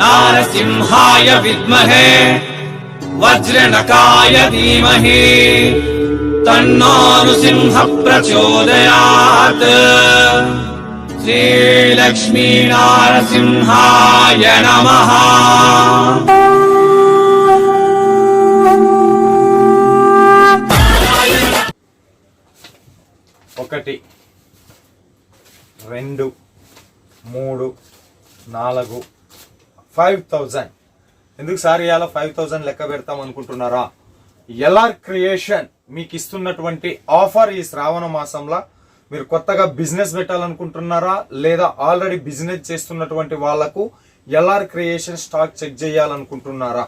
నారసింహాయ విద్మహే వజ్రనకాయ ధీమహి తన్నానుసింహ ప్రచోదయాత్ శ్రీలక్ష్మీనారసింహాయ నమ. ఒకటి రెండు మూడు నాలుగు ఫైవ్ థౌజండ్ ఎందుకు సార్ ఇవాళ ఫైవ్ థౌజండ్ లెక్క పెడతాం అనుకుంటున్నారా? ఎల్ఆర్ క్రియేషన్ మీకు ఇస్తున్నటువంటి ఆఫర్ ఈ శ్రావణ మాసంలో. మీరు కొత్తగా బిజినెస్ పెట్టాలనుకుంటున్నారా? లేదా ఆల్రెడీ బిజినెస్ చేస్తున్నటువంటి వాళ్ళకు ఎల్ఆర్ క్రియేషన్ స్టాక్ చెక్ చేయాలనుకుంటున్నారా?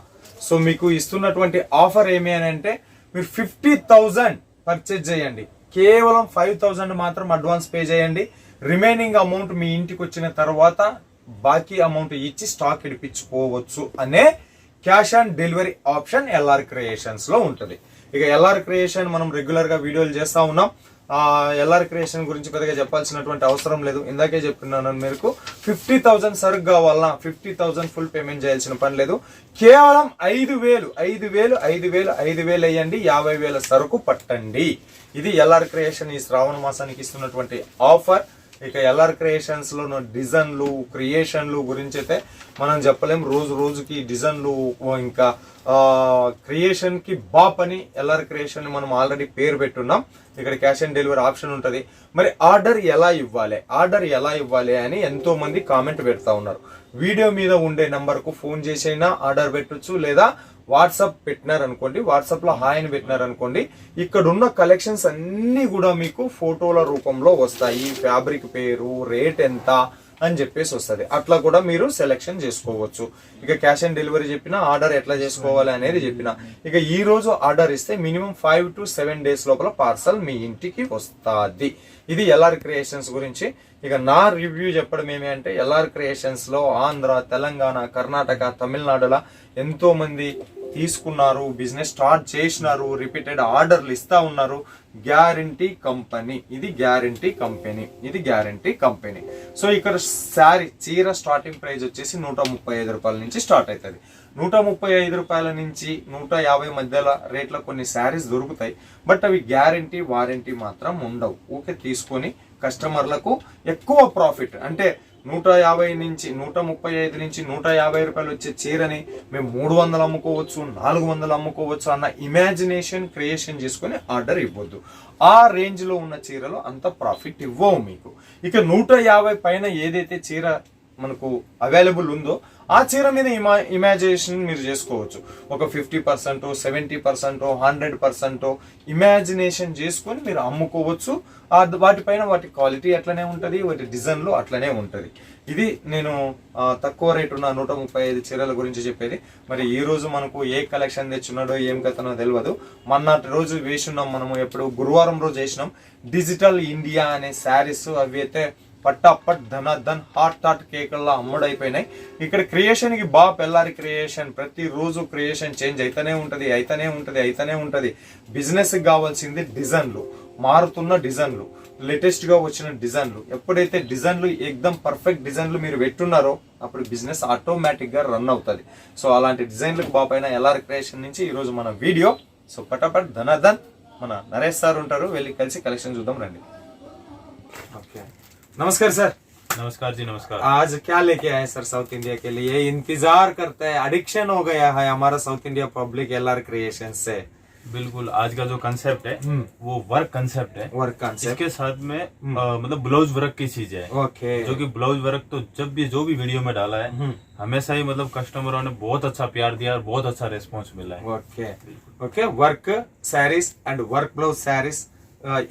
సో మీకు ఇస్తున్నటువంటి ఆఫర్ ఏమి అని అంటే మీరు ఫిఫ్టీ థౌజండ్ పర్చేజ్ చేయండి. కేవలం ఫైవ్ థౌజండ్ మాత్రం అడ్వాన్స్ పే చేయండి. రిమైనింగ్ అమౌంట్ మీ ఇంటికి వచ్చిన తర్వాత బాకీ అమౌంట్ ఇచ్చి స్టాక్ ఇడిపించుకోవచ్చు అనే cash on delivery option LR క్రియేషన్స్లో ఉంటుంది. ఇక ఎల్ఆర్ క్రియేషన్ మనం రెగ్యులర్గా వీడియోలు చేస్తా ఉన్నాం. ఆ ఎల్ఆర్ క్రియేషన్ గురించి పెద్దగా చెప్పాల్సినటువంటి అవసరం లేదు. ఇందాకే చెప్తున్నాను మీకు. ఫిఫ్టీ థౌసండ్ సరుకు కావాలన్నా ఫిఫ్టీ థౌసండ్ ఫుల్ పేమెంట్ చేయాల్సిన పని లేదు. కేవలం ఐదు వేలు ఐదు వేలు ఐదు వేలు ఐదు వేలు వేయండి. యాభై వేల సరుకు పట్టండి. ఇది ఎల్ఆర్ క్రియేషన్ ఈ శ్రావణ మాసానికి ఇస్తున్నటువంటి ఆఫర్. ఇక ఎల్ఆర్ క్రియేషన్స్లో డిజైన్లు క్రియేషన్లు గురించి అయితే మనం చెప్పలేం. రోజు రోజుకి డిజైన్లు ఇంకా క్రియేషన్కి బాప్ అని ఎల్ఆర్ క్రియేషన్ మనం ఆల్రెడీ పేరు పెట్టున్నాం. ఇక్కడ క్యాష్ ఆన్ డెలివరీ ఆప్షన్ ఉంటుంది. మరి ఆర్డర్ ఎలా ఇవ్వాలి? ఆర్డర్ ఎలా ఇవ్వాలి అని ఎంతో మంది కామెంట్ పెడతా ఉన్నారు. వీడియో మీద ఉండే నంబర్కు ఫోన్ చేసైనా ఆర్డర్ పెట్టొచ్చు లేదా వాట్సాప్ పెట్టినారనుకోండి వాట్సాప్లో హాయ్ అని పెట్టినారనుకోండి ఇక్కడ ఉన్న కలెక్షన్స్ అన్ని కూడా మీకు ఫోటోల రూపంలో వస్తాయి. ఫ్యాబ్రిక్ పేరు రేట్ ఎంత అని చెప్పేసి వస్తుంది. అట్లా కూడా మీరు సెలెక్షన్ చేసుకోవచ్చు. ఇక క్యాష్ ఆన్ డెలివరీ చెప్పిన ఆర్డర్ ఎట్లా చేసుకోవాలి అనేది చెప్పిన. ఇక ఈ రోజు ఆర్డర్ ఇస్తే minimum five to seven days లోపల పార్సల్ మీ ఇంటికి వస్తుంది. ఇది ఎల్ఆర్ క్రియేషన్స్ గురించి. ఇక నా రివ్యూ చెప్పడం ఏమి అంటే ఎల్ఆర్ క్రియేషన్స్లో ఆంధ్ర తెలంగాణ కర్ణాటక తమిళనాడులో ఎంతో మంది తీసుకున్నారు బిజినెస్ స్టార్ట్ చేసినారు రిపీటెడ్ ఆర్డర్లు ఇస్తా ఉన్నారు. గ్యారంటీ కంపెనీ ఇది గ్యారంటీ కంపెనీ ఇది గ్యారంటీ కంపెనీ సో ఇక్కడ శారీ చీర స్టార్టింగ్ ప్రైస్ వచ్చేసి నూట ముప్పై ఐదు రూపాయల నుంచి స్టార్ట్ అవుతుంది నూట ముప్పై ఐదు రూపాయల నుంచి నూట యాభై మధ్యలో రేట్లో కొన్ని శారీస్ దొరుకుతాయి. బట్ అవి గ్యారంటీ వారంటీ మాత్రం ఉండవు. ఊకే తీసుకొని కస్టమర్లకు ఎక్కువ ప్రాఫిట్ అంటే నూట యాభై నుంచి నూట ముప్పై ఐదు నుంచి నూట యాభై రూపాయలు వచ్చే చీరని మేము మూడు వందలు అమ్ముకోవచ్చు నాలుగు వందలు అమ్ముకోవచ్చు అన్న ఇమాజినేషన్ క్రియేషన్ చేసుకొని ఆర్డర్ ఇవ్వద్దు. ఆ రేంజ్లో ఉన్న చీరలు అంత ప్రాఫిట్ ఇవ్వవు మీకు. ఇక నూట యాభై పైన ఏదైతే చీర మనకు అవైలబుల్ ఉందో ఆ చీర మీద ఇమా ఇమాజినేషన్ మీరు చేసుకోవచ్చు. ఒక fifty percent seventy percent hundred percent imagination చేసుకొని మీరు అమ్ముకోవచ్చు. ఆ వాటిపైన వాటి క్వాలిటీ అట్లనే ఉంటుంది వాటి డిజైన్లు అట్లనే ఉంటుంది. ఇది నేను తక్కువ రేటు ఉన్న నూట ముప్పై ఐదు చీరల గురించి చెప్పేది. మరి ఈ రోజు మనకు ఏ కలెక్షన్ తెచ్చున్నాడో ఏం కథనో తెలియదు మొన్నటి రోజు వేసున్నాం మనము ఎప్పుడు గురువారం రోజు వేసినాం. డిజిటల్ ఇండియా అనే శారీస్ అవి అయితే పట్టాపట్ ధన ధన్ హాట్ టాట్ కేకుల్లో అమ్ముడైపోయినాయి. ఇక్కడ క్రియేషన్కి బాగా పెళ్ళారి క్రియేషన్ ప్రతి రోజు క్రియేషన్ చేంజ్ అయితేనే ఉంటది అయితేనే ఉంటది అయితేనే ఉంటది. బిజినెస్కి కావాల్సింది డిజైన్లు మారుతున్న డిజైన్లు లేటెస్ట్గా వచ్చిన డిజైన్లు. ఎప్పుడైతే డిజైన్లు ఎక్దమ్ పర్ఫెక్ట్ డిజైన్లు మీరు పెట్టున్నారో అప్పుడు బిజినెస్ ఆటోమేటిక్గా రన్ అవుతుంది. సో అలాంటి డిజైన్లకు బాపైన ఎల్ఆర్ క్రియేషన్ నుంచి ఈ రోజు మన వీడియో. సో పటాపట్ ధనాధన్ మన నరేష్ సార్ ఉంటారు వెళ్ళి కలిసి కలెక్షన్ చూద్దాం రండి. ఓకే. नमस्कार सर। नमस्कार जी नमस्कार। आज क्या लेके आए सर साउथ इंडिया के लिए? इंतज़ार करते हैं एडिक्शन हो गया है हमारा south India public L R creation से। बिल्कुल आज का जो कंसेप्ट है हम्म। वो वर्क कंसेप्ट है। वर्क कंसेप्ट इसके साथ में हम्म। आ, मतलब ब्लाउज वर्क की चीज़ है। ओके। जो कि ब्लाउज वर्क तो जब भी जो भी वीडियो में डाला है हम्म। हमेशा ही मतलब कस्टमरों ने बहुत अच्छा प्यार दिया और बहुत अच्छा रेस्पॉन्स मिला है। Okay. Okay work saris and work blouse saris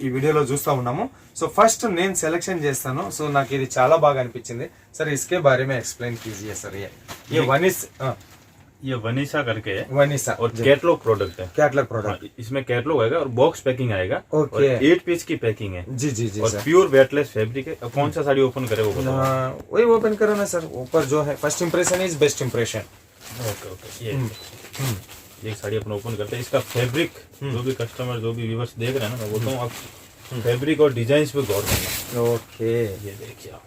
ఈ వీడియోలో చూస్తా ఉన్నాము సో ఫస్ట్ నేను సెలెక్షన్ చేస్తాను సో నాకు ఇది చాలా బాగా అనిపించింది సర్ ఇస్కే బారే మే ఎక్స్ప్లెయిన్ कीजिए सर ये ये वनिस ये वनीसा करके है वनिसा और कैटलॉग प्रोडक्ट है कैटलॉग हाँ, प्रोडक्ट इसमें कैटलॉग आएगा और बॉक्स पैकिंग आएगा ओके। और एट पीस की पैकिंग है जी जी जी और सर प्योर वेटलेस फैब्रिक है अब कौन सा साड़ी ओपन करे वो बताओ हाँ, वही ओपन करो ना सर ऊपर जो है first impression is best impression okay okay ये एक साड़ी अपन ओपन करते हैं। इसका फैब्रिक जो भी कस्टमर जो भी व्यूवर्स देख रहे हैं ना मैं बोलता हूँ आप फैब्रिक और डिज़ाइन पे गौर करना। ओके ये देखिए आप।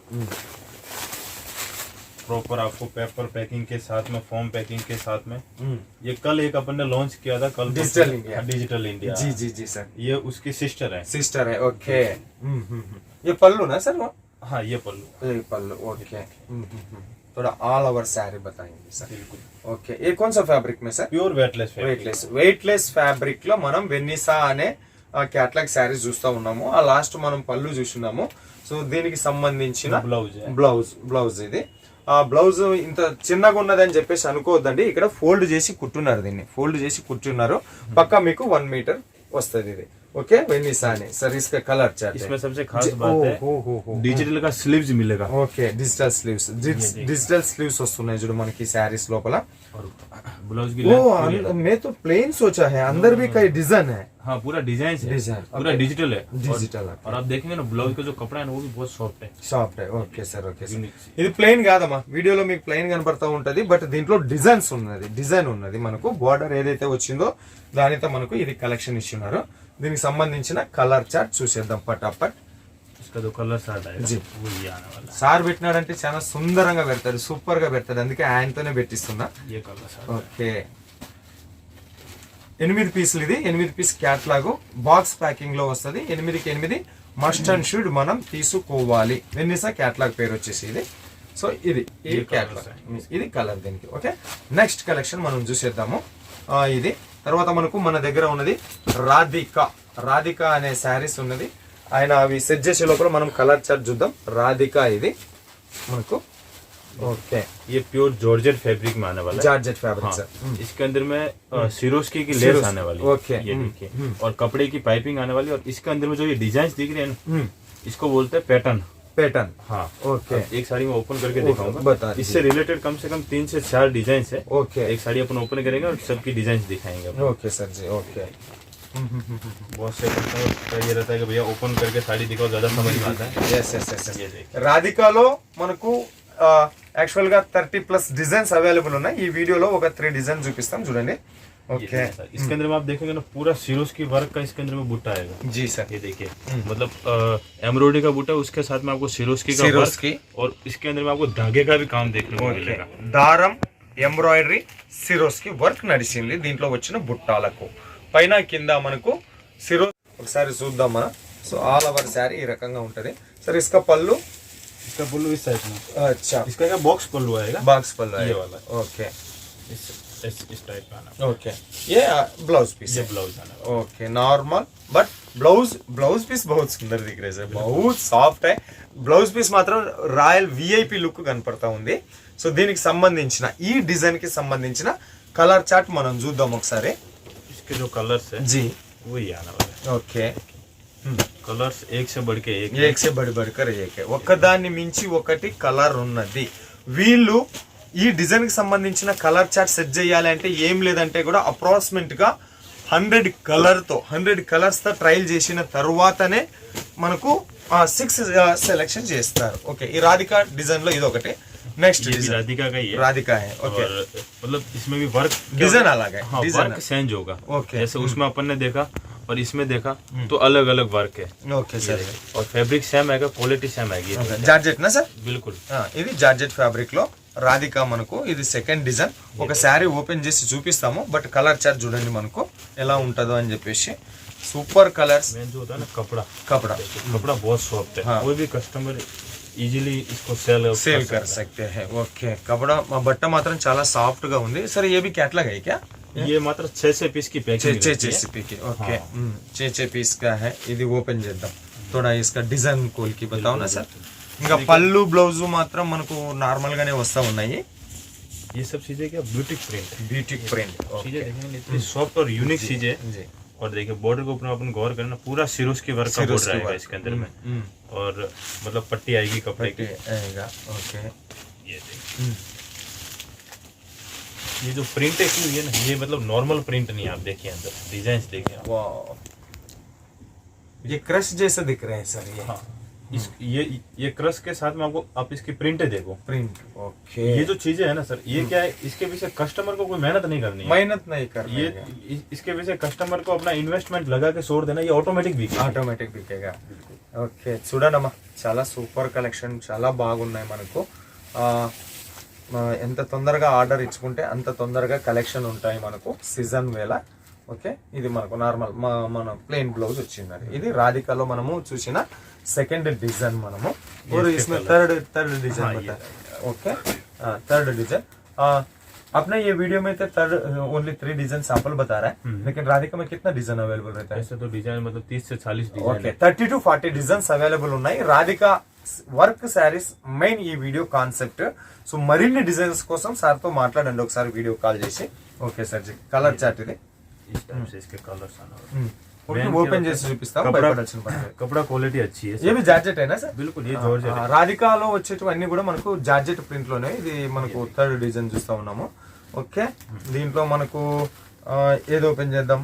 प्रॉपर आपको पेपर पैकिंग के साथ में फॉर्म पैकिंग के साथ में। हम्म। ये कल एक अपन ने लॉन्च किया था कल डिजिटल इंडिया। डिजिटल इंडिया जी जी जी सर ये उसकी सिस्टर है। सिस्टर है ओके हम्म, हम्म। ये पल्लू ना सर वो? हाँ ये पल्लू। ये पल्लू ओके। थोड़ा ऑल ओवर साड़ी बताएंगे सर बिल्कुल ఓకే ఏ कौन सा ఫ్యాబ్రిక్ में sir pure weightless weightless weightless fabric లో మనం వెన్నిసా అనే క్యాట్లాగ్ శారీస్ చూస్తా ఉన్నాము ఆ లాస్ట్ మనం పళ్ళు చూస్తున్నాము సో దీనికి సంబంధించిన ब्लाउज है బ్లౌజ్ బ్లౌజ్ ఇది ఆ బ్లౌజ్ ఇంత చిన్నగా ఉన్నదని చెప్పేసి అనుకోవద్దండి ఇక్కడ ఫోల్డ్ చేసి కుట్టున్నారు దీన్ని ఫోల్డ్ చేసి కుట్టున్నారు పక్కా మీకు వన్ మీటర్ వస్తుంది ఇది ఓకే వెన్నిసా అని సర్ ఇస్కా కలర్ చార్ట్ इसमें सबसे खास बात है डिजिटल का स्लीव्स मिलेगा okay digital sleeves digital sleeves వస్తున్నాయి చూడు మనకి శారీస్ లోపల और ब्लाउज की वो length पूरी है। अं- मैं तो प्लेन सोचा है अंदर भी कई डिजाइन है हाँ पूरा डिजाइन है Design, पूरा okay. डिजिटल है Digital, और, और आप देखेंगे ना ब्लाउज का जो कपड़ा है ना वो भी बहुत सॉफ्ट है shop okay sir okay sir Unique. ఇది ప్లెయిన్ కాదమ్మా వీడియోలో మీకు ప్లెయిన్ కనపడతా ఉంటది బట్ దీంట్లో డిజైన్స్ ఉన్నది డిజైన్ ఉన్నది మనకు బార్డర్ ఏదైతే వచ్చిందో దానితో మనకు ఇది కలెక్షన్ ఇస్తున్నారు దీనికి సంబంధించిన కలర్ చార్ట్ చూసేద్దాం పటాపట్. కలర్ సార్ పెట్టినాడంటే చాలా సుందరంగా పెడతాడు సూపర్గా పెడతాడు అందుకే ఆయనతోనే పెట్టిస్తున్నా. ఓకే. ఎనిమిది పీసులు ఇది. ఎనిమిది పీస్ క్యాట్లాగు. బాక్స్ ప్యాకింగ్లో వస్తుంది. ఎనిమిదికి ఎనిమిది. మస్ట్ అండ్ షుడ్ మనం తీసుకోవాలి. వెన్నీసా క్యాట్లాగ్ పేరు వచ్చేసి ఇది. సో ఇది ఈ క్యాట్లాగ్. ఇది కలర్ దీనికి. ఓకే. నెక్స్ట్ కలెక్షన్ మనం చూసేద్దాము. ఇది. తర్వాత మనకు మన దగ్గర ఉన్నది రాధిక రాధిక అనే శారీస్ ఉన్నది ఆయన అవి సెట్ చేసే లోపల మనం కలర్ చార్ట్ చూద్దాం రాధిక ఇది మనకు ఓకే ये प्योर जॉर्जेट फैब्रिक में आने वाला है జార్జెట్ ఫ్యాబ్రిక్ हाँ, సార్ इसके अंदर में अ, सिरोस्की की लेस सिरोस्की, आने वाली okay, ये हम्म, देखिए और कपड़े की पाइपिंग आने वाली है और इसके अंदर में जो ये डिजाइन दिख रहे हैं ना हम्म, इसको बोलते हैं पैटर्न पैटर्न हाँ ओके अब एक साड़ी में ओपन करके ओके, दिखाऊंगा बता दीजिए। इससे रिलेटेड कम से कम तीन से चार डिजाइन है ओके एक साड़ी अपन ओपन करेंगे और सबकी डिजाइन दिखाएंगे अपन। ओके सर जी ओके बहुत से कस्टमर का ये रहता है कि भैया ओपन करके साड़ी दिखाओ ज्यादा समझ में आता है ఎస్ ఎస్ ఎస్ ये देखिए రాధికాలో మనకు యాక్చువల్ గా థర్టీ ప్లస్ డిజైన్స్ అవైలబుల్ ఉన్నాయి ఈ వీడియోలో ఒక త్రీ డిజైన్ చూపిస్తాం చూడండి ये ఓకే देखिए, इसके अंदर में आप देखेंगे ना पूरा सिरोस की वर्क का इसके अंदर में बूटा आएगा जी सर ये देखिए मतलब एम्ब्रॉयडरी का बूटा उसके साथ में आपको सिरोस्की का सिरोस्की। वर्क और इसके अंदर में आपको धागे का भी काम देखने को ఓకే मिलेगा దారం ఎంబ్రాయిడరీ సిరోస్ కి వర్క్ నడిచింది దీంట్లో వచ్చిన బుట్టాలకు పైన కింద మనకు సిరో ఒకసారి చూద్దాం మనం సో ఆల్ ఓవర్ శారీ ఈ రకంగా ఉంటది సర్ ఇసుక పళ్ళు इसका पल्लू इस साइड में అచ్చా इसका क्या बॉक्स पल्लू आएगा బాక్స్ పళ్ళు ये वाला। ఓకే इस इस, इस टाइप का आना ఓకే ఏ ब्लाउज पीस ये ब्लाउज आना okay normal but blouse blouse piece बहुत सुंदर दिख रहे सर बहुत సాఫ్ట్ है బ్లౌజ్ పీస్ మాత్రం రాయల్ విఐపి లుక్ కనపడతా ఉంది సో దీనికి సంబంధించిన ఈ డిజైన్ కి సంబంధించిన కలర్ చార్ట్ మనం చూద్దాం ఒకసారి इसके जो कलर्स है జీ वही आने वाला है ఓకే कलर्स एक से बढ़ के एक है। ఏక్ సే బడి బడికర్ ఏకే ఒక్కదాన్ని మించి ఒకటి కలర్ ఉన్నది వీళ్ళు ఈ డిజైన్ కి సంబంధించిన కలర్ చార్ట్ సెట్ చేయాలి అంటే ఏం లేదంటే కూడా అప్రాక్సిమేట్ గా హండ్రెడ్ కలర్ తో హండ్రెడ్ కలర్స్ తో ట్రయల్ చేసిన తర్వాతనే మనకు సిక్స్ సెలెక్షన్ చేస్తారు ఓకే ఈ రాధిక డిజైన్ లో ఇది ఒకటి నెక్స్ట్ ये भी राधिका का ही है రాధిక है ఓకే और मतलब इसमें भी वर्क डिजाइन अलग है हाँ डिजाइन वर्क चेंज होगा Okay. जैसे उसमें अपन ने देखा और इसमें देखा तो अलग अलग वर्क है ఓకే సరే और फैब्रिक सेम आएगा क्वालिटी सेम आएगी జార్జెట్ నా సార్ बिल्कुल ఆ, ఇది జార్జెట్ ఫ్యాబ్రిక్ లో రాధిక మనకు ఇది సెకండ్ డిజైన్ ఒక శారీ ఓపెన్ చేసి చూపిస్తాము బట్ కలర్ చార్ట్ చూడండి మనకు ఎలా ఉంటుందో అని చెప్పేసి సూపర్ కలర్స్ मेन जो होता है ना कपड़ा కపడా कपड़ा बहुत सॉफ्ट है हाँ। कोई भी कस्टमर इजीली इसको सेल సేల్ కర్ సక్తే హై ఓకే కపడా మా బట్ట మాత్రం చాలా సాఫ్ట్ గా ఉంది సరే ఏ भी कैटलॉग है क्या ये मात्र छह से पीस की चे पैकिंग चे रहती है। चे की ఓకే चे चे పీస్ కా है ఇది ఓపెన్ చేద్దాం थोड़ा इसका డిజైన్ కోల్ కి बताओ ना सर ఇంకా పళ్ళు బ్లౌజ్ మాత్రం మనకు నార్మల్ గానే వస్తా ఉన్నాయి ये सब चीजें क्या ब्यूटिक प्रिंट బ్యూటీ ప్రింట్ चीजें देखेंगे ना, इतनी सॉफ्ट और यूनिक चीजें जी और देखिए बॉर्डर के ऊपर अपन गौर करें ना पूरा सिरोस की वर्क का सिरोस बॉर्डर की आएगा work। इसके अंदर में हम्म, और मतलब पट्टी आएगी कपड़े की आएगा ओके ये देखिए ये जो प्रिंट है की हुई है ना ये मतलब नॉर्मल प्रिंट नहीं है आप देखिए अंदर डिजाइन देखिए आप। वाह ये क्रश जैसा दिख रहे हैं सर ये हाँ इस ये ये क्रश के साथ में आपको आप इसकी प्रिंटें देखो प्रिंट ओके ये जो चीजें है ना सर ये क्या है इसके पीछे कस्टमर को कोई मेहनत नहीं करनी है मेहनत नहीं कर ये इस- इसके पीछे कस्टमर को अपना इन्वेस्टमेंट लगा के छोड़ देना ये ऑटोमेटिक बिके ఆటోమేటిక్ బికేగా ఓకే చూడండమ్మా చాలా సూపర్ కలెక్షన్ చాలా బాగున్నాయి మనకు ఆ, ఆ, ఎంత తొందరగా ఆర్డర్ ఇచ్చుకుంటే అంత తొందరగా కలెక్షన్ ఉంటాయి మనకు సీజన్ వేళ ఓకే ఇది మనకు నార్మల్ మన ప్లెయిన్ బ్లౌజ్ వచ్చిందండి ఇది రాధికాలో మనము చూసిన సెకండ్ డిజైన్ మనము और इसमें थर्ड थर्ड डिजाइन हाँ, ये बता ओके थर्ड डिजाइन अपने ये वीडियो में तो third only three design sample बता रहा है लेकिन राधिका में कितना डिजाइन अवेलेबल रहता है ऐसे तो डिजाइन मतलब तीस से चालीस design okay thirty to forty designs available ఉన్నాయి రాధిక వర్క్ శారీస్ మెయిన్ ఈ వీడియో కాన్సెప్ట్ సో మరిన్ని డిజైన్స్ కోసం సార్ తో మాట్లాడండి ఒకసారి వీడియో కాల్ చేసి okay sir ji colour chart ఇది इस टाइप से इसके कलर्स आना ఓపెన్ చేసి చూపిస్తాం कपड़ा భయపడాల్సిన పని లేదు. कपड़ा क्वालिटी अच्छी है ఏవి జార్జెట్ అయినా సార్ बिल्कुल ये जॉर्जेट ఆ, రాధికాలో వచ్చేటివన్నీ కూడా మనకు జార్జెట్ ప్రింట్ లోనే ఇది మనకు థర్డ్ డిజైన్ చూస్తా ఉన్నాము ఓకే దీంట్లో మనకు ఆ, ఏది ఓపెన్ చేద్దాం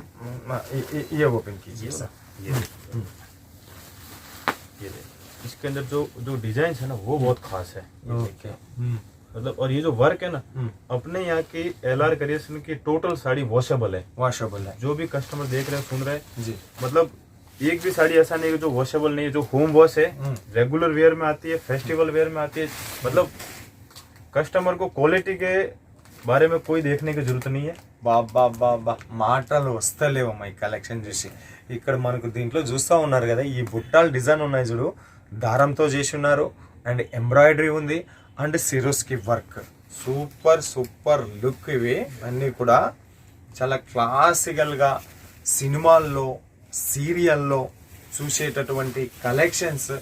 ఆ, ఈ- ఈ- ఈ ఓపెన్ ये కీ సార్ ये देखिए। ये देखिए। इसके अंदर जो जो डिजाइन है ना वो बहुत खास है ये ఓకే देखिए। मतलब और ये जो वर्क है ना अपने यहाँ की एल आर क्रिएशन की टोटल साड़ी वॉशेबल है వాషబుల్ जो भी कस्टमर देख रहे हैं सुन रहे हैं जी मतलब एक भी साड़ी ऐसा नहीं है जो वॉशेबल नहीं है जो होम वॉश है रेगुलर वेयर में आती है फेस्टिवल वेयर में आती है मतलब कस्टमर को क्वालिटी के बारे में कोई देखने की जरूरत नहीं है బాబా బాబా మాటలు వస్తలేవమ్మా ఈ కలెక్షన్ చూసి ఇక్కడ మనకు దీంట్లో చూస్తూ ఉన్నారు కదా ఈ బుట్టాల డిజైన్ ఉన్నాయి చూడు దారంతో చేసి ఉన్నారు అండ్ ఎంబ్రాయిడరీ ఉంది and Swarovski work. Super super look ఇవి. అన్నీ కూడా చాలా క్లాసికల్గా సినిమాల్లో సీరియల్లో చూసేటటువంటి కలెక్షన్స్.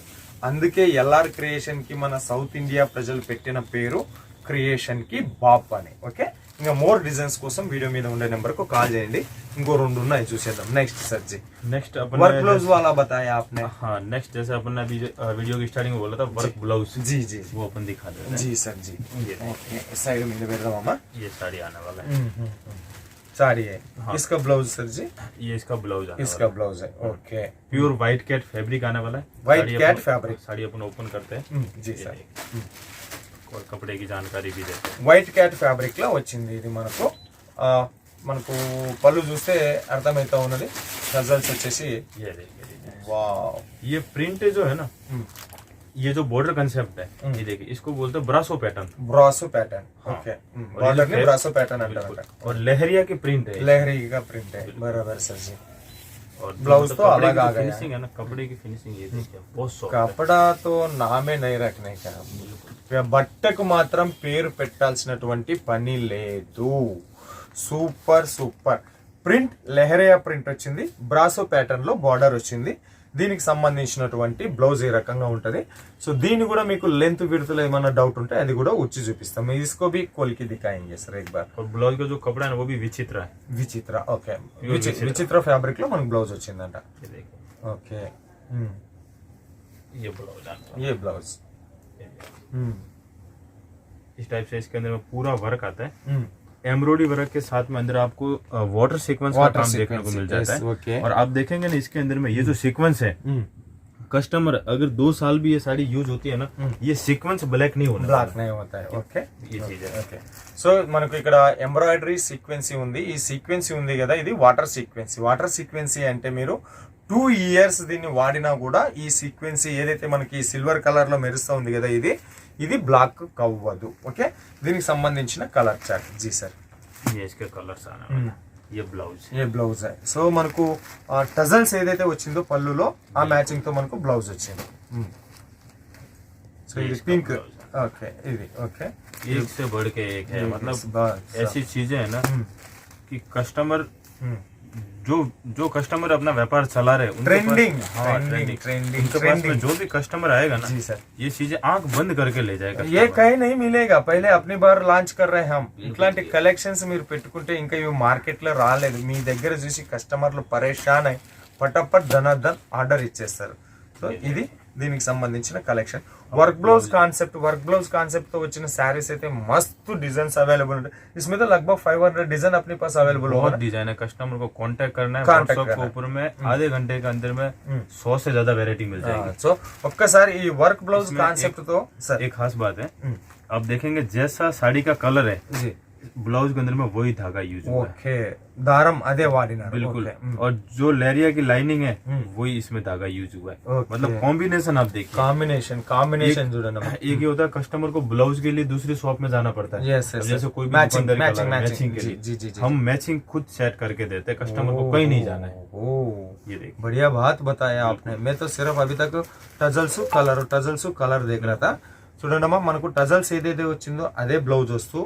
అందుకే ఎల్ఆర్ క్రియేషన్కి మన సౌత్ ఇండియా ప్రజలు పెట్టిన పేరు క్రియేషన్కి బాప్ అని. ఓకే? ఇంకా మోర్ డిజైన్స్ కోసం వీడియో మీద ఉండే నెంబర్కు కాల్ చేయండి ఇంకో రెండు ఉన్నాయి చూసేద్దాం నెక్స్ట్ సర్జీ नेक्स्ट वर्क अपन ब्लाउज वाला बताया आपने हाँ नेक्स्ट जैसे अपन ने अभी जो- अ, वीडियो की स्टार्टिंग में बोला था वर्क ब्लाउज जी जी वो अपन दिखा देते हैं जी सर जी ये ఓకే సైడ్ మీద పెడదామమ్మా ये साड़ी आने वाला है साड़ी है हाँ। इसका ब्लाउज सर जी ये इसका ब्लाउज आने इसका वाला ब्लाउज है ओके है प्योर व्हाइट कैट फैब्रिक आने वाला है White साड़ी cat अपन- fabric। साड़ी अपन ओपन करते हैं हम्म, जी ये सर देखिए। और कपड़े की जानकारी भी देते हैं వైట్ క్యాట్ ఫ్యాబ్రిక్ లో వచ్చింది ఇది మనకు ఆ, మనకు పళ్ళు చూస్తే అర్థమైతా ఉన్నది రిజల్ట్స్ వచ్చేసి ये देखिए देखिए। వావ్ ये प्रिंट जो है ना ये जो बॉर्डर कंसेप्ट है हम्म। ये देखिए इसको बोलते हैं ब्रासो पैटर्न బ్రాసో ప్యాటర్న్ हाँ। ఓకే और బార్డర్ ये ని फैब- బ్రాసో ప్యాటర్న్ बिल्कुल। అంటారు और लहरिया की प्रिंट है లహరీ గా ప్రింట్ है बराबर सर जी और ब्लाउज जो तो कपड़े अलग की आ जो गया फिनिशिंग है ना कपड़े की फिनिशिंग ये देखिए बहुत सॉफ्ट है కపడా తో నామే నై రఖనే కా బట్టకు మాత్రం పేరు పెట్టాల్సినటువంటి పని లేదు super super print leheriya print వచ్చింది బ్రాసో ప్యాటర్న్ లో బార్డర్ వచ్చింది దీనికి సంబంధించినటువంటి బ్లౌజ్ ఈ రకంగా ఉంటది సో దీన్ని కూడా మీకు లెంత్ విడుతులో ఏమైనా డౌట్ ఉంటే అది కూడా వచ్చి చూపిస్తాం इसको भी खोल के दिखाएंगे सर एक बार और ब्लाउज का जो कपड़ा है ना वो भी विचित्र है విచిత్ర ఓకే Pure విచిత్ర. విచిత్ర ఫ్యాబ్రిక్ లో మనకు బ్లౌజ్ వచ్చిందంట ये देखिए ఓకే ये ब्लाउज आने वाला ఏ బ్లౌజ్ है। ये देखिए। इस टाइप से इसके अंदर में पूरा वर्क आता है Hmm. एम्ब्रॉयडरी वर्क के साथ में अंदर आपको वाटर सीक्वेंस का Water काम देखने को sequence, मिल जाता yes, okay. है और आप देखेंगे ना इसके अंदर में ये जो सीक्वेंस है कस्टमर अगर दो साल भी ये साड़ी यूज होती है ना ये सीक्वेंस ब्लैक नहीं होना బ్లాక్ నే అవుతాయి ఓకే ये चीज है ఓకే సో మనకు ఇక్కడ ఎంబ్రాయిడరీ సీక్వెన్సీ ఉంది ఈ సీక్వెన్సీ ఉంది కదా ఇది వాటర్ సీక్వెన్సీ వాటర్ సీక్వెన్సీ అంటే మీరు టూ ఇయర్స్ దీన్ని వాడినా కూడా ఈ సీక్వెన్సీ ఏదైతే మనకి సిల్వర్ కలర్ లో మెరుస్తూ ఉంది కదా ఇది ఇది బ్లాక్ కవ్వదు ఓకే దీనికి సంబంధించిన కలర్ చార్ట్ జీ సార్ ये इसके कलर्स आने वाले हैं। ये ब्लाउज ఏ బ్లౌజ్ సో మనకు టజల్స్ ఏదైతే వచ్చిందో పళ్ళులో ఆ మ్యాచింగ్ తో మనకు బ్లౌజ్ వచ్చింది సో ఇది इसका పింక్ blouse ఓకే ఇది ఓకే एक से बढ़ के एक है मतलब बस। ऐसी चीजें है ना हम्म। कि कस्टमर हम्म। जो जो कस्टमर अपना व्यापार चला रहे हैं, उनके पास- Trending, हाँ, trending, trending, trending, उनके पास में trending। जो भी कस्टमर आएगा ना जी सर ये चीजें आंख बंद करके ले जाएगा ఏ కై नहीं मिलेगा पहले अपनी बार లాంచ్ कर रहे हम ఇట్లాంటి కలెక్షన్స్ మీరు పెట్టుకుంటే ఇంకా ఇవి మార్కెట్ లో రాలేదు మీ దగ్గర చూసి కస్టమర్లు పరేషాన్ అయి పటపట్ ధనాధన్ ఆర్డర్ ఇచ్చేస్తారు సో ఇది దీనికి సంబంధించిన collection Work blouse concept work blouse concept తో వచ్చిన శారీస్ అయితే మస్తు డిజైన్స్ అవైలబుల్ ఉంటాయి इसमें तो लगभग 500 डिजाइन अपने पास अवेलेबल होगा बहुत डिजाइन है कस्टमर को कांटेक्ट करना है Contact व्हाट्सएप करना के है। ऊपर में आधे घंटे के अंदर में सौ से ज्यादा वेरायटी मिल जाएगी సో ఒక్కసారి ఈ వర్క్ బ్లౌజ్ इसमें కాన్సెప్ట్ తో సార్ एक खास बात है हम्म। आप देखेंगे जैसा साड़ी का कलर है जी ब्लाउज के अंदर में वही धागा यूज हुआ है ఓకే దారం అదే వాడినారు बिल्कुल ఓకే, మ్. और जो लेरिया की लाइनिंग है हम्म। वही इसमें धागा यूज हुआ है ओके। मतलब कॉम्बिनेशन आप देखिए కాంబినేషన్ కాంబినేషన్ చూడండి అమ్మా. एक ये होता है कस्टमर को ब्लाउज के लिए दूसरी शॉप में जाना पड़ता है Yes, yes, अब जैसे yes. कोई भी Matching, दुकानदारी matching, कलर है, matching. matching के जी, लिए जी, जी, जी। हम मैचिंग खुद सेट करके देते हैं कस्टमर को कहीं नहीं जाना है ओ ये देखिए बढ़िया बात बताया आपने मैं तो सिर्फ अभी तक టజల్స్ కలర్ టజల్స్ కలర్ దగ్గర చూడండమ్మా మనకు టజల్స్ ఏదైతే వచ్చిందో అదే బ్లౌజ్ వస్తూ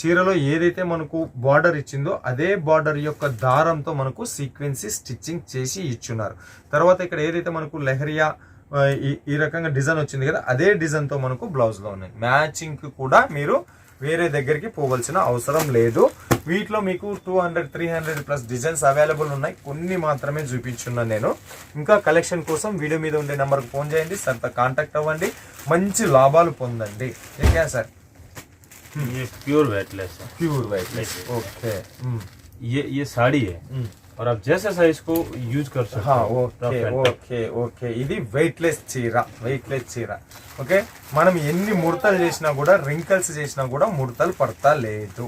చీరలో ఏదైతే మనకు బార్డర్ ఇచ్చిందో అదే బార్డర్ యొక్క దారంతో మనకు సీక్వెన్సీ స్టిచ్చింగ్ చేసి ఇచ్చున్నారు. తర్వాత ఇక్కడ ఏదైతే మనకు లెహరియా ఈ ఈ రకంగా డిజైన్ వచ్చింది కదా అదే డిజైన్తో మనకు బ్లౌజ్లో ఉన్నాయి. మ్యాచింగ్కి కూడా మీరు వేరే దగ్గరికి పోవలసిన అవసరం లేదు. వీటిలో మీకు two hundred three hundred plus designs available ఉన్నాయి. కొన్ని మాత్రమే చూపించున్నాను నేను. ఇంకా కలెక్షన్ కోసం వీడియో మీద ఉండే నెంబర్కి ఫోన్ చేయండి. సార్తో కాంటాక్ట్ అవ్వండి. మంచి లాభాలు పొందండి. ఓకే సార్ ये प्योर वेटलेस है ప్యూర్ వైట్ ఓకే ये ये साड़ी है और आप जैसे साइज को यूज कर सकते हो okay Rough and tough. Okay okay ఇది వెయిట్లెస్ చీర వెయిట్లెస్ చీర ఓకే మనం ఎన్ని ముడతలు చేసినా కూడా రింకల్స్ చేసినా కూడా ముడతలు పడతా లేదు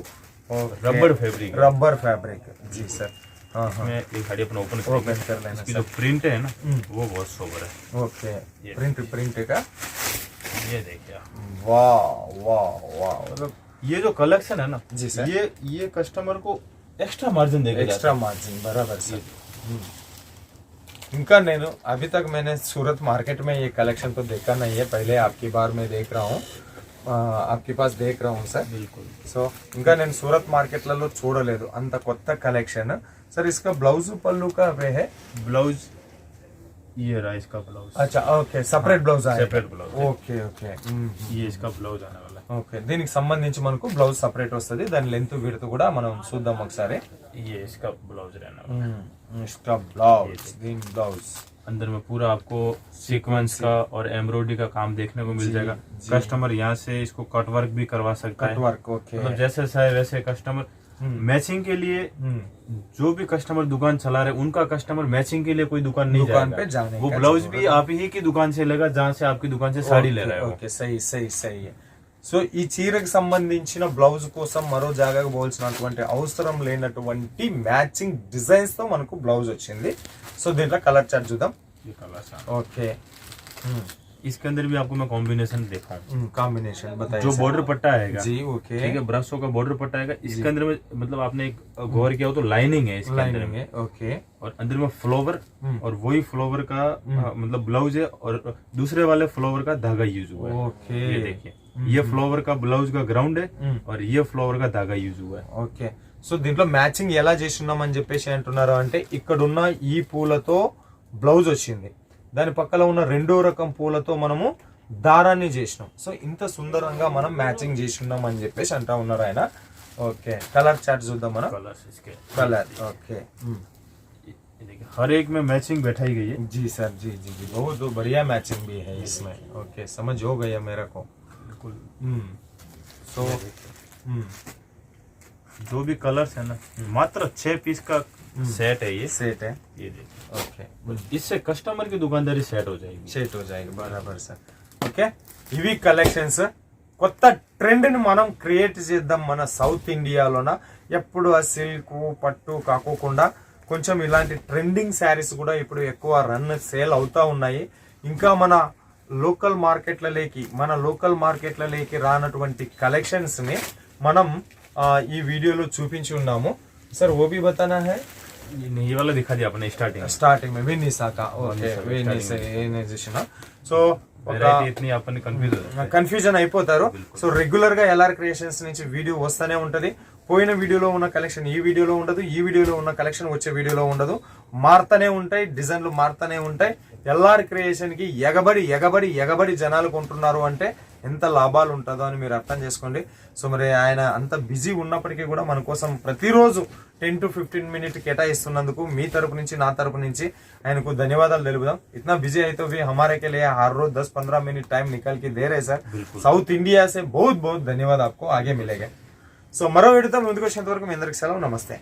रबर फैब्रिक है। రబ్బర్ ఫ్యాబ్రిక్ జీ సార్ इसमें एक साड़ी अपना ओपन Open कर लेना, इसकी सर। जो प्रिंट है ना हम्म। वो बहुत सोबर है ఓకే Yes. ప్రింట్ ప్రింట్ కా ये देखिए आप। వా వా వా मतलब ये जो कलेक्शन है ना जी सर। ये ये कस्टमर को एक्स्ट्रा मार्जिन देगा एक्स्ट्रा मार्जिन बराबर सर हम्म। इनका नैनो अभी तक मैंने सूरत मार्केट में ये कलेक्शन तो देखा नहीं है पहले आपकी बार में देख रहा हूँ आ, आपके पास देख रहा हूँ सर बिल्कुल సో ఇంకా నేను సూరత్ మార్కెట్లలో చూడలేదు అంత కొత్త కలెక్షన్ సార్ ఇసుక బ్లౌజ్ పళ్ళు కా వే హై ब्लाउज ये रहा इसका ब्लाउज అచ్చా okay separate blouse separate blouse है। ఓకే ఓకే ये इसका ब्लाउज आने वाला ఓకే దీనికి సంబంధించి మనకు బ్లౌజ్ సపరేట్ వస్తుంది దాని లెంత్ విడత కూడా మనం చూద్దాం ఒకసారి है ये इसका ब्लाउज रहने वाला ఇసుక బ్లౌజ్ దీని బ్లౌజ్ है। अंदर में पूरा आपको सीक्वेंस का और एम्ब्रॉयडरी का काम देखने को मिल जी, जाएगा जी। कस्टमर यहाँ से इसको कट वर्क भी करवा सकता కట్ है వర్క్ ఓకే मतलब जैसे चाहे वैसे कस्टमर हम्म। मैचिंग के लिए जो भी कस्टमर दुकान चला रहे उनका कस्टमर मैचिंग के लिए कोई दुकान नहीं दुकान जाएगा। पे जाने वो का ब्लाउज जरूरत भी आप ही की दुकान से लेगा जहाँ से आपकी दुकान से साड़ी ले रहे हो ఓకే సై సై సై సో ఈ చీరకు సంబంధించిన బ్లౌజ్ కోసం మరో జాగాకు పోల్సినటువంటి అవసరం లేనటువంటి మ్యాచింగ్ డిజైన్స్ తో మనకు బ్లౌజ్ వచ్చింది సో దీంట్లో కలర్ చార్ట్ చూద్దాం ये कलर सा ఓకే इसके अंदर भी आपको मैं कॉम्बिनेशन दिखाऊं కాంబినేషన్ बताइए जो सर। बॉर्डर पट्टा आएगा जी ओके ठीक है ब्रशों का बॉर्डर पट्टा आएगा इसके अंदर में मतलब आपने एक गौर किया हो तो लाइनिंग है इसके अंदर लाइनिंग में है ओके और अंदर में फ्लोवर हम्म। और वही फ्लोवर का आ, मतलब ब्लाउज है और दूसरे वाले फ्लोवर का धागा यूज हुआ है ओके ये देखिए ये फ्लोवर का ब्लाउज का ग्राउंड है हम्म। और ये फ्लोवर का धागा यूज हुआ है ఓకే సో దీంట్లో మ్యాచింగ్ ఎలా చేస్తున్నామని చెప్పేసి అంటున్నారు అంటే ఇక్కడున్న ఈ పూలతో బ్లౌజ్ వచ్చింది దాని పక్కన ఉన్న రెండో రకం పూలతో మనము దారాన్ని చేసినాం సో ఇంత సుందరంగా మనం మ్యాచింగ్ చేస్తున్నాం అని చెప్పేసి అంటా ఉన్నారు ఆయన ఓకే కలర్ చార్ట్ చూద్దాం మనం कलर्स इसके कलर ओके ये देखिए हर एक में मैचिंग बैठाई गई है जी सर जी जी जी बहुत बढ़िया मैचिंग भी है इसमें ओके समझ हो गया मेरे को बिल्कुल सो जो भी कलर्स है ना मात्र छह पीस का सेट है ये सेट है ये देखिए ओके इससे कस्टमर की दुकानदारी सेट हो जाएगी షేట్ हो जाएगा బరాబర్ సార్ ఓకే ఇవి కలెక్షన్స్ కొత్త ట్రెండ్ ని మనం క్రియేట్ చేద్దాం మన సౌత్ ఇండియాలోన ఎప్పుడు ఆ సిల్క్ పట్టు కాకోకుండా కొంచెం ఇలాంటి ట్రెండింగ్ శారీస్ కూడా ఇప్పుడు ఎక్కువ రన్ సేల్ అవుతా ఉన్నాయి ఇంకా మన లోకల్ మార్కెట్లలోకి మన లోకల్ మార్కెట్లలోకి రానటువంటి కలెక్షన్స్ ని మనం ఆ, ఈ వీడియోలో చూపించి ఉన్నాము సార్ ఓబీ బతానా హై ये नहीं, ये वाला दिखा दिया आपने स्टार्टिंग స్టార్టింగ్ విన్నీసాక ఓకే Vinnisa, విన్నీసా చేసిన సో वेराइटी इतनी अपन कंफ्यूज हो जाते हैं। కన్ఫ్యూజన్ అయిపోతారు సో రెగ్యులర్ గా ఎల్ఆర్ క్రియేషన్స్ నుంచి వీడియో వస్తూనే ఉంటది పోయిన వీడియోలో ఉన్న కలెక్షన్ ఈ వీడియోలో ఉండదు ఈ వీడియోలో ఉన్న కలెక్షన్ వచ్చే వీడియోలో ఉండదు మారుతూనే ఉంటాయి డిజైన్లు మారుతూనే ఉంటాయి ఎల్ఆర్ క్రియేషన్ కి ఎగబడి ఎగబడి ఎగబడి జనాలు కొంటున్నారు అంటే ఎంత లాభాలు ఉంటుందో అని మీరు అర్థం చేసుకోండి. సో మరి ఆయన అంత బిజీ ఉన్నప్పటికీ కూడా మన కోసం ప్రతిరోజు టెన్ టు ఫిఫ్టీన్ మినిట్ కేటాయిస్తున్నందుకు మీ తరపు నుంచి నా తరపు నుంచి ఆయనకు ధన్యవాదాలు తెలుపుదాం. ఇतना బిజీ అయితే వి भी లే के రోజు దస్ रोज మినిట్ టైం నికల్కి टाइम निकाल के दे रहे सर బహుత్ इंडिया से बहुत సో మరో విడతాం ముందుకు వచ్చేంత వరకు మీ అందరికి సెలవు. నమస్తే.